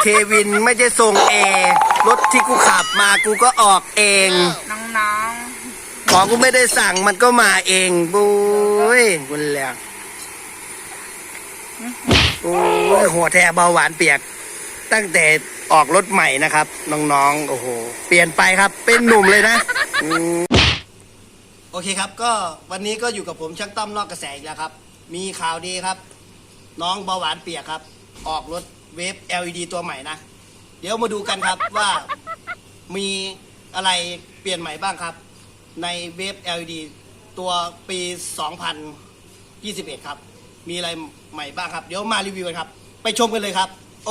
เทวินไม่ใช่ส่งเอรถที่กูขับมากูก็ออกเอง น้องของกูไม่ได้สั่งมันก็มาเองบุ้ยบุญแล้วโอ้ยหัวแทเบาหวานเปียก ตั้งแต่ออกรถใหม่นะครับ น้องๆโอ้โห เปลี่ยนไปครับ เป็นหนุ่มเลยนะอืมโอเคครับ ก็วันนี้ก็อยู่กับผมช่างต้อมนอกกระแสอีกแล้วครับ มีข่าวดีครับ น้องเบาหวานเปียกครับ ออกรถ เวฟ LED ตัวใหม่นะ เดี๋ยวมาดูกันครับว่ามีอะไรเปลี่ยนใหม่บ้างครับ ในเวฟ LED ตัวปี 2021 ครับ มีอะไรใหม่บ้างครับ เดี๋ยวมารีวิวกันครับ ไปชมกันเลยครับโอ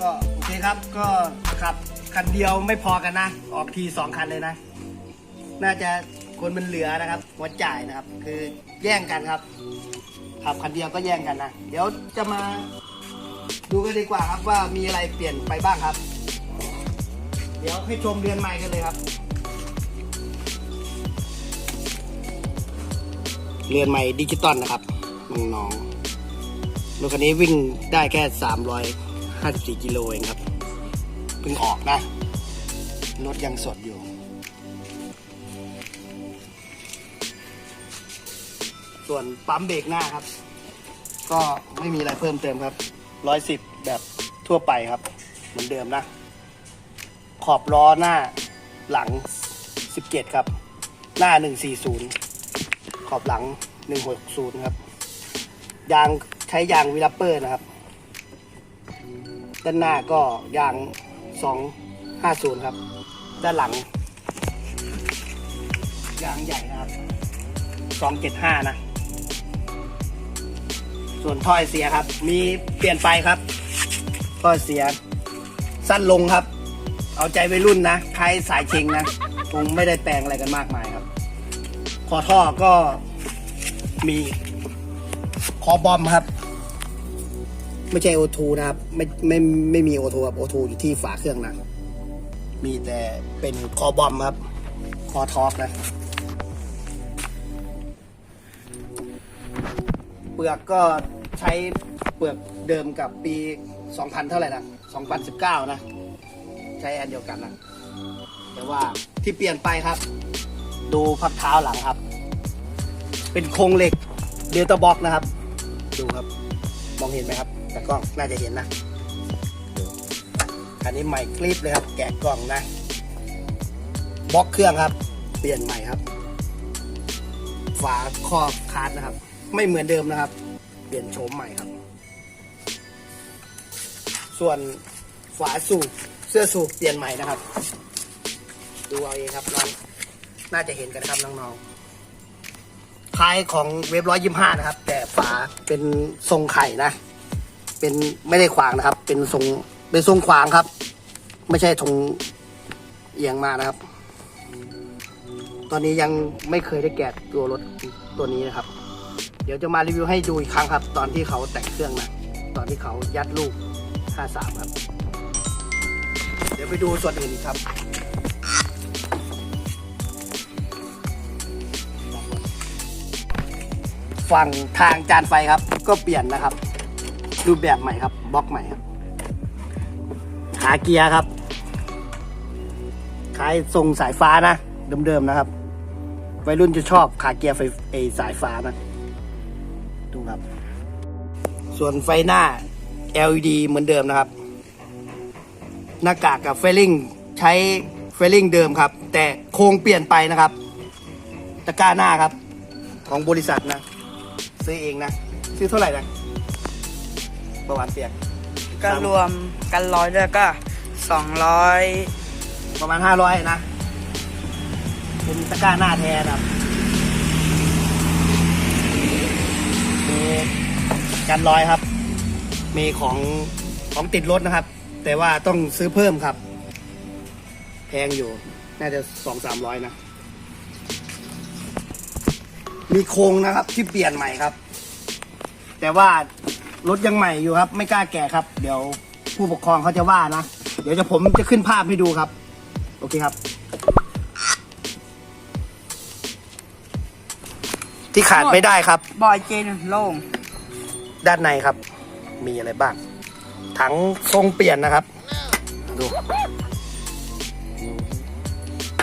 ก็ ครับก็ขับคันเดียวไม่พอกันนะ ออกทีสองคันเลยนะ น่าจะคนมันเหลือนะครับหัวจ่ายนะครับ คือแย่งกันครับ ขับคันเดียวก็แย่งกันนะ เดี๋ยวจะมาดูกันดีกว่าครับว่ามีอะไรเปลี่ยนไปบ้างครับ เดี๋ยวให้ชมเรือนใหม่กันเลยครับ เรือนใหม่ดิจิตอลนะครับน้องๆรถคันนี้วิ่งได้แค่ 354 กิโลเองครับ เพิ่งออกนะรถยังสดอยู่ ส่วนปั๊มเบรกหน้าครับ ก็ไม่มีอะไรเพิ่มเติมครับร้อยสิบแบบทั่วไปครับ เหมือนเดิมนะ ขอบล้อหน้าหลัง 17 ครับ หน้า 140 ขอบหลัง 160 ครับ ยางใช้ยางวิลเปอร์นะครับ ด้านหน้าก็ยาง 250 ครับ ด้านหลัง ยางใหญ่นะครับ 275 นะ ส่วนถ้อยเสียครับ มีเปลี่ยนไปครับถ้อยเสีย สั้นลงครับ เอาใจวัยรุ่นนะใช้สายเชงนะคงไม่ได้แปลงอะไรกันมากมายครับ คอท่อก็มีคอบอมครับ ไม่ใช่โอทูนะครับ ไม่ไม่ไม่มีโอทูครับโอทูอยู่ที่ฝาเครื่องนะมีแต่เป็นคอบอมครับ คอทอกนะ เปลือกก็ใช้เปลือกเดิมกับปี 2000 เท่าไหร่นะ 2019 นะ ใช้อันเดียวกันนะ แต่ว่าที่เปลี่ยนไปครับ ดูพักเท้าหลังครับ เป็นโครงเหล็กเดลต้าบ็อกนะครับ ดูครับ มองเห็นไหมครับ แต่กล้องน่าจะเห็นนะ อันนี้ใหม่คลิปเลยครับ แกะกล่องนะบล็อกเครื่องครับ เปลี่ยนใหม่ครับ ฝาครอบคาร์ดนะครับ ไม่เหมือนเดิมนะครับ เปลี่ยนโฉมใหม่ครับ ส่วนฝาสูบเสื้อสูบเปลี่ยนใหม่นะครับ ดูเอาเองครับน้องน่าจะเห็นกันครับน้องๆท้ายของเว็บร้อยยี่ห้านะครับ แต่ฝาเป็นทรงไข่นะ เป็นไม่ได้ขวางนะครับ เป็นทรงเป็นทรงขวางครับ ไม่ใช่ทรงเอียงมานะครับ ตอนนี้ยังไม่เคยได้แกะตัวรถตัวนี้นะครับ เดี๋ยวจะมารีวิวให้ดูอีกครั้งครับ ตอนที่เขาแต่งเครื่องนะตอนที่เขายัดลูก 53 ครับ เดี๋ยวไปดูส่วนอื่นอีกครับฝั่งทางจานไฟครับ ก็เปลี่ยนนะครับ รูปแบบใหม่ครับบล็อกใหม่ครับหาเกียร์ครับคล้ายทรงสายฟ้านะเดิมๆนะครับ วัยรุ่นจะชอบขาเกียร์ไฟไอสายฟ้านะดูครับ ส่วนไฟหน้า LED เหมือนเดิมนะครับ หน้ากากกับเฟลลิ่งใช้เฟลลิ่งเดิมครับ แต่โครงเปลี่ยนไปนะครับตะกร้าหน้าครับ ของบริษัทนะ ซื้อเองนะ ซื้อเท่าไหร่นะ ประวัติเสียงๆก็รวมกันร้อยด้วยก็สองร้อยประมาณห้าร้อยนะ เป็นตะกร้าหน้าแทนครับมีกันรอยครับ มีของของติดรถนะครับ แต่ว่าต้องซื้อเพิ่มครับ แพงอยู่ น่าจะสองสามร้อยนะ มีโครงนะครับที่เปลี่ยนใหม่ครับ แต่ว่า รถยังใหม่อยู่ครับ ไม่กล้าแกะครับ เดี๋ยวผู้ปกครองเขาจะว่านะ เดี๋ยวจะผมจะขึ้นภาพให้ดูครับ โอเคครับ ที่ขาดไม่ได้ครับ บอยเจนโล่งด้านในครับ มีอะไรบ้าง ถังทรงเปลี่ยนนะครับ ดู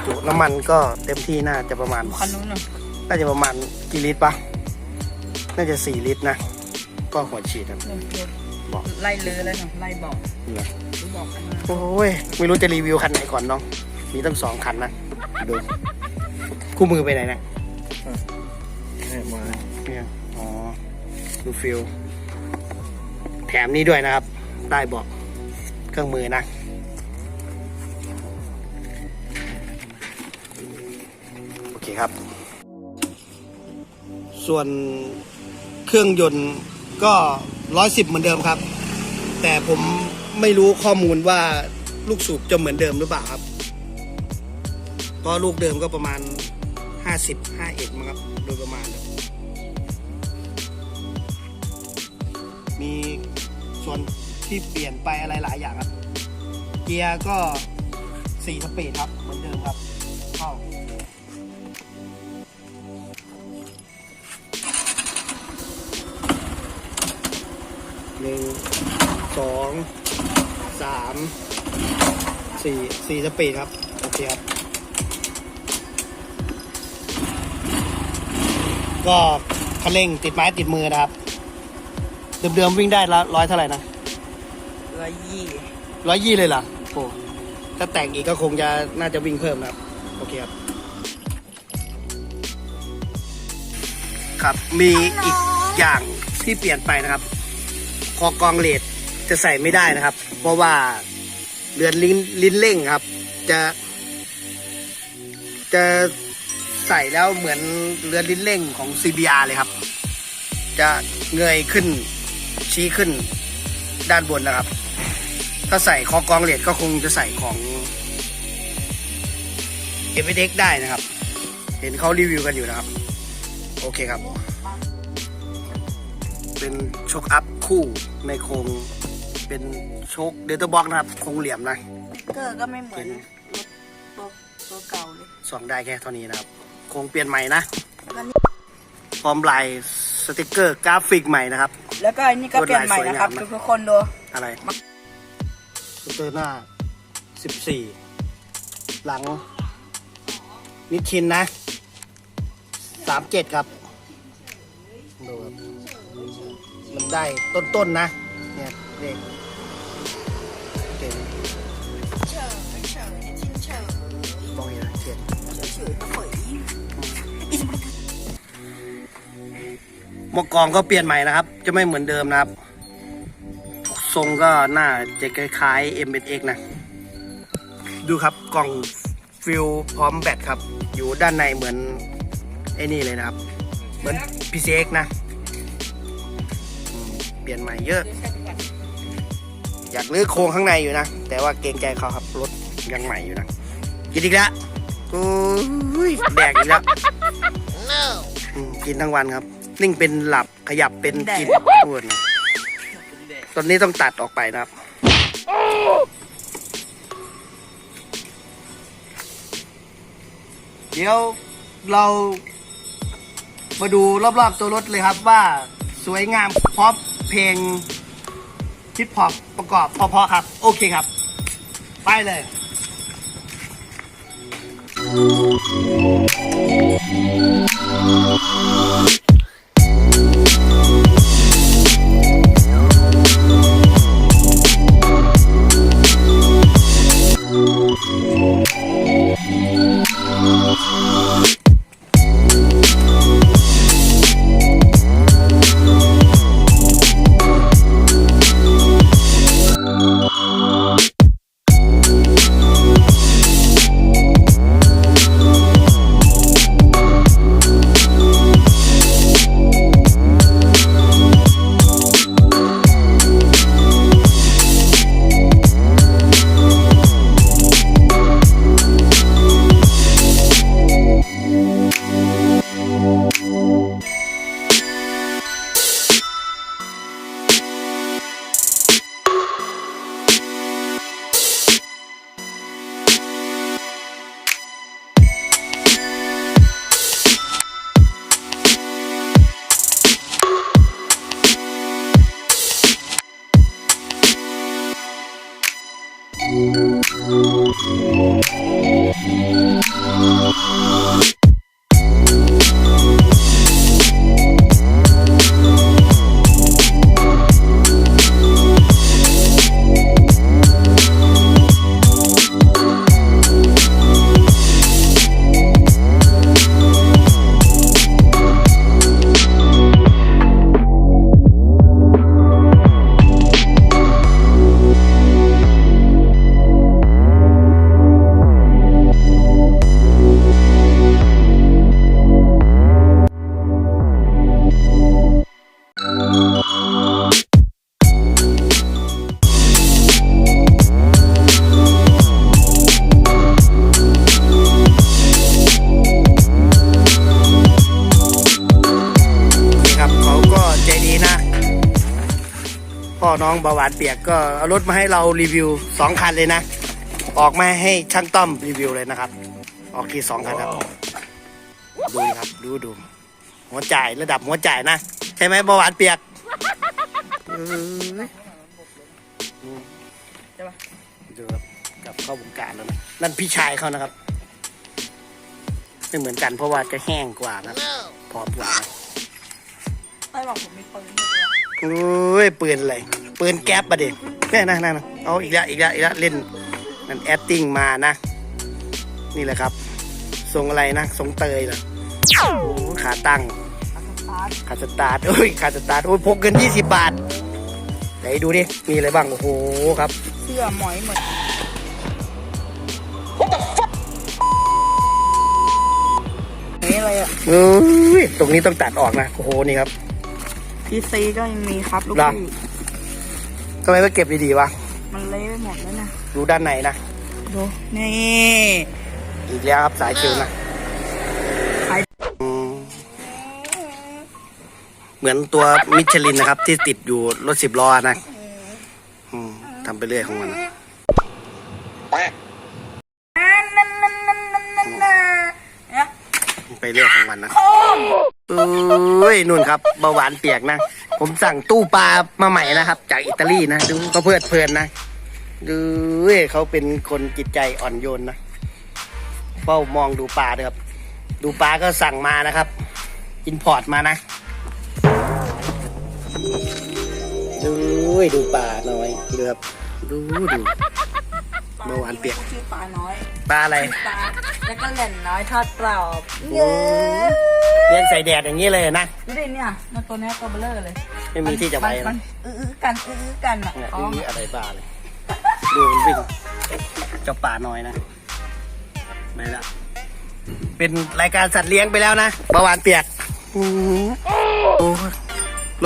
จุน้ำมันก็เต็มที่น่าจะประมาณ คันนู้นน่ะ น่าจะประมาณกี่ลิตรปะ น่าจะสี่ลิตรนะ ก็หัวฉีดครับบอกไล่เลยแล้วนะไล่บอกเนี่ยดูบอกกันนะโอ้ยไม่รู้จะรีวิวคันไหนก่อนน้องมีตั้งสองคันนะดูคู่มือไปไหนนะเนี่ยอ๋อดูฟิลแถมนี้ด้วยนะครับได้บอกเครื่องมือนะโอเคครับ ส่วนเครื่องยนต์ ก็ร้อยสิบเหมือนเดิมครับ แต่ผมไม่รู้ข้อมูลว่าลูกสูบจะเหมือนเดิมหรือเปล่าครับเพราะลูกเดิมก็ประมาณ50 51มั้งครับโดยประมาณครับมีส่วนที่เปลี่ยนไปอะไรหลายอย่างครับ เกียร์ก็4สปีดครับเหมือนเดิมครับ หนึ่งสองสามสี่สี่สปีดครับ โอเคครับ ก็คันเร่งติดไม้ติดมือนะครับ เดิมๆวิ่งได้ละร้อยเท่าไหร่นะร้อยยี่ร้อยยี่เลยเหรอโอ้ถ้าแต่งอีกก็คงจะน่าจะวิ่งเพิ่มนะครับ โอเคครับ ครับมีอีกอย่างที่เปลี่ยนไปนะครับ คอกองเลดจะใส่ไม่ได้นะครับ เพราะว่าเรือนลิ้นลิ้นเร่งครับ จะ จะใส่แล้วเหมือนเรือนลิ้นเร่งของ CBR เลยครับ จะเงยขึ้นชี้ขึ้นด้านบนนะครับ ถ้าใส่คอกองเลดก็คงจะใส่ของ m อ x ได้นะครับ เห็นเขารีวิวกันอยู่นะครับ โอเคครับ เป็นโชคอัพ คู่ในโครงเป็นโชคเดลต้าบ็อกนะครับโครงเหลี่ยมนะเกอร์ก็ไม่เหมือนรถตัวตัวเก่าเลยสองได้แค่เท่านี้นะครับโครงเปลี่ยนใหม่นะแล้วนี่พร้อมลายสติกเกอร์กราฟิกใหม่นะครับ แล้วก็อันนี้ก็เปลี่ยนใหม่นะครับลวดลายสวยงามนะทุกๆคนดูอะไรสเตอร์หน้า 14 หลังนิชชินนะ 37 ครับดูครับ มันได้ต้นๆนนะ เนี่ยเลขเก่งมองเห็นนะเจ็ดหมวกกองก็เปลี่ยนใหม่นะครับ จะไม่เหมือนเดิมนะครับ ทรงก็น่าจะคล้ายๆ m x นะ ดูครับกล่องฟิลพร้อมแบตครับ อยู่ด้านในเหมือนไอ้นี่เลยนะครับ เหมือน PCX นะ ปลี่ยนใหม่เยอะ อยากลื้อโครงข้างในอยู่นะ แต่ว่าเกรงใจเขาครับรถยังใหม่อยู่นะกินอีกแล้วโอ้ยแดกอีกแล้วอืมกินทั้งวันครับ นิ่งเป็นหลับขยับเป็นกินพูดนะตอนนี้ต้องตัดออกไปนะครับเดี๋ยวเรามาดูรอบๆตัวรถเลยครับว่าสวยงามพร้อม เพลงฮิปฮอปประกอบพอๆครับ โอเคครับ ไปเลย น้องเบาหวานเปียกก็เอารถมาให้เรารีวิวสองคันเลยนะ ออกมาให้ช่างต้อมรีวิวเลยนะครับ ออกทีสองคันครับ ดูครับดูดูหัวจ่ายระดับหัวจ่ายนะ ใช่ไหมเบาหวานเปียกเออใช่ปะดูครับกลับเข้าวงการแล้วนะนั่นพี่ชายเขานะครับไม่เหมือนกันเพราะว่าจะแห้งกว่านะพร้อมกว่านะไอ้บอกผมมีปืนโอ้ยปืนอะไร ปืนแก๊ปประเด็นนี่นะนะนะเอาอีกแล้วอีกแล้วอีกแล้วเล่นนั่นแอดติ้งมานะ นี่แหละครับทรงอะไรนะทรงเตยเหรอโอ้ขาตั้งอัสตาร์ทขาสตาร์ทโอ้ยขาสตาร์ทโอ้ยพกเงิน20 บาทไหนดูดิ มีอะไรบ้าง โอ้โหครับ เสื้อหมอยเหมือนนี่อะไรอะเอ้ยตรงนี้ต้องตัดออกนะ โอ้โห นี่ครับพีซีก็ยังมีครับ ลูกเหรอพี่ ทำไมไม่เก็บดีๆวะ มันเละไปหมดแล้วนะดูด้านในนะ ดูนี่อีกแล้วครับสายชิวนะขายอืมเหมือนตัวมิชลินนะครับ ที่ติดอยู่รถสิบล้อนะอืมทำไปเรื่อยของมันนะ ไปเรื่อยของมันนะเอ้ยนุ่นครับเบาหวานเปียกนะ ผมสั่งตู้ปลามาใหม่นะครับ จากอิตาลีนะดูเขาเพลิดเพลินนะดูเขาเป็นคนจิตใจอ่อนโยนนะเฝ้ามองดูปลาด้วยครับ ดูปลาก็สั่งมานะครับอินพอร์ตมานะดูดูปลาหน้อยดูครับดูดู เบาหวานเปียกชื่อปลาน้อยปลาอะไรปลาแล้วก็เหล่นน้อยทอดกรอบโอ้เลี้ยงใส่แดดอย่างนี้เลยนะดูดิเนี่ยมันตัวเนี้ยตัวเบลอเลยไม่มีที่จะไปมันะนอื้อๆกันอื้อๆกันอะเนี่ยอ๋อนี่อะไรบ้าเลยดูมันวิ่งเจ้าป่าน้อยนะไม่ละเป็นรายการสัตว์เลี้ยงไปแล้วนะเบาหวานเปียกอื้อหือโอ้ย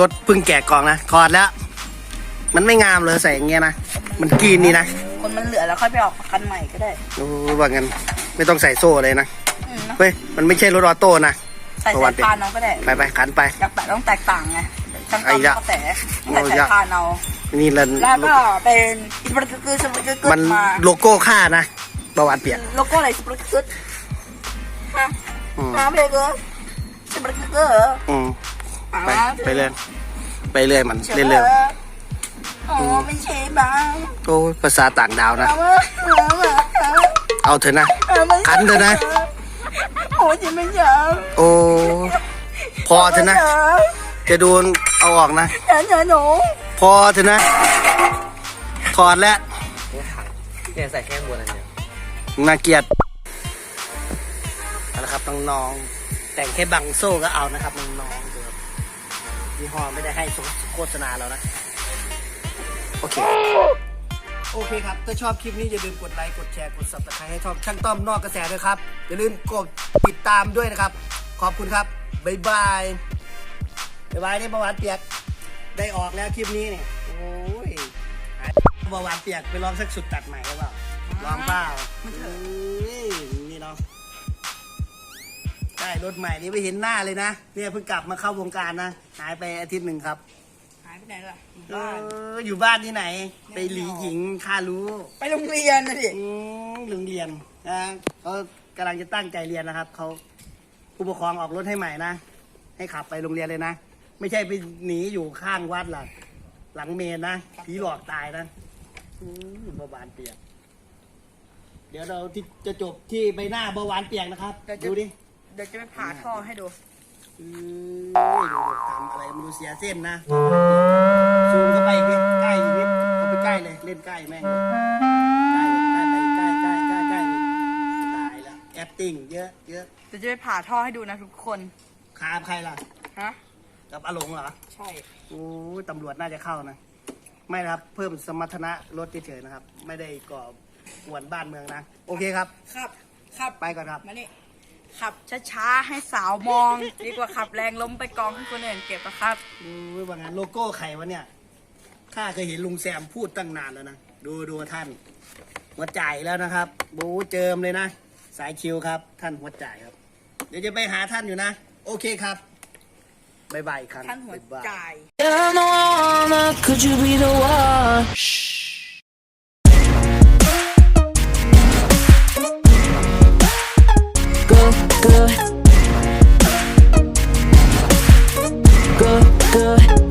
รถเพึ่งแกะกล่องนะถอดแล้ว มันไม่งามเลยใส่อย่างเงี้ยนะ มันกินนี่นะ คนมันเหลือแล้วค่อยไปออกคันใหม่ก็ได้โอ้ยว่างั้นไม่ต้องใส่โซ่เลยนะอืมเนอะเฮ้ยมันไม่ใช่รถออโต้นะ ใส่ประวัสายติพานเอาก็ได้ ไปไปขันไป อยากแตะต้องแตกต่างไงช่างไอ้ต้อมยะก็แต่โอ้แต่สายยะพานเอานี่ละแล้วก็เป็นอิสปรกึสปรกึมันมาโลโก้ค่านะเบาหวานเปียกโลโก้อะไรสปรกึสฮะอืมมาไปเลยเกอสปรกึสอืมอ่าไปไปเรื่อยไปเรื่อยมันเรื่อยอ๋อเป็นเชฟบ้างๆ โอ้ยภาษาต่างดาวนะ เอามาเอามาเอาเถอะนะเอามาขันเถอะนะ โอ้ยจะไม่ยอมโอ้พอเถอะนะ จะโดนเอาออกนะอย่าอย่าหนูพอเถอะนะ ถอดแล้วเนี่ยใส่แค่บนอันเนี่ยน่าเกลียดเอาละครับน้องๆแต่งแค่บังโซ่ก็เอานะครับน้องๆดูครับยี่ห้อไม่ได้ให้โฆษณาเรานะ โอเค โอเคครับ ถ้าชอบคลิปนี้อย่าลืมกดไลค์ กดแชร์ กด subscribe ให้ช่องช่างต้อมนอกกระแสด้วยครับ อย่าลืมกดติดตามด้วยนะครับ ขอบคุณครับ บ๊ายบาย บ๊ายบายนี่เบาหวานเปียก ได้ออกแล้วคลิปนี้เนี่ย โอ้ยหายเบาหวานเปียกไปลองสักสุดตัดใหม่หรือเปล่า ลองเปล่าเอ้ยนี่เนาะได้รถใหม่นี่ไม่เห็นหน้าเลยนะ เนี่ยเพิ่งกลับมาเข้าวงการนะ หายไปอาทิตย์หนึ่งครับ หายไปไหนล่ะอยู่เอบ้านออยู่บ้านที่ไหน ไปหลีหญิงข้ารู้ไปโรงเรียนนะดิอืมโรงเรียนนะเขากำลังจะตั้งใจเรียนนะครับเขาผู้ปกครองออกรถให้ใหม่นะ ให้ขับไปโรงเรียนเลยนะ ไม่ใช่ไปหนีอยู่ข้างวัดหลังหลังเมนนะผีหลอกตายนะอืมเบาหวานเปียก เดี๋ยวเราที่จะจบที่ใบหน้าเบาหวานเปียกนะครับ เดี๋ยวจะดูดิ เดี๋ยวจะไปผ่าท่อให้ดู อืมทำอะไรมันดูเสียเส้นนะซูมเข้าไปอีกนิดใกล้นิดเข้าไปใกล้เลยเล่นใกล้แม่งใกล้ใกล้ไปใกล้ใกล้ใกล้ใกล้เลยตายแล้ว acting เยอะเยอะเดี๋ยวจะไปผ่าท่อให้ดูนะทุกคนคาใครล่ะฮะกับอาหลงเหรอใช่โอ้ตำรวจน่าจะเข้านะไม่นะครับ เพิ่มสมรรถนะรถเฉยๆนะครับ ไม่ได้ก่อกวนบ้านเมืองนะ โอเคครับ ครับ ครับ ไปก่อนครับ มานี่ ขับช้าๆให้สาวมอง ดีกว่าขับแรงล้มไปกองให้คนอื่นเก็บนะครับ ดูว่างานโลโก้ไข่วะเนี่ยข้าเคยเห็นลุงแซมพูดตั้งนานแล้วนะ ดูดูท่าน หัวจ่ายแล้วนะครับ บูเจิมเลยนะ สายคิวครับ ท่านหัวจ่ายครับ เดี๋ยวจะไปหาท่านอยู่นะ โอเคครับบายบายอีกครั้งท่านหัวบ๊ายบายจ่าย You're the one, uh, could you be the one? Shh. Good. Good, good.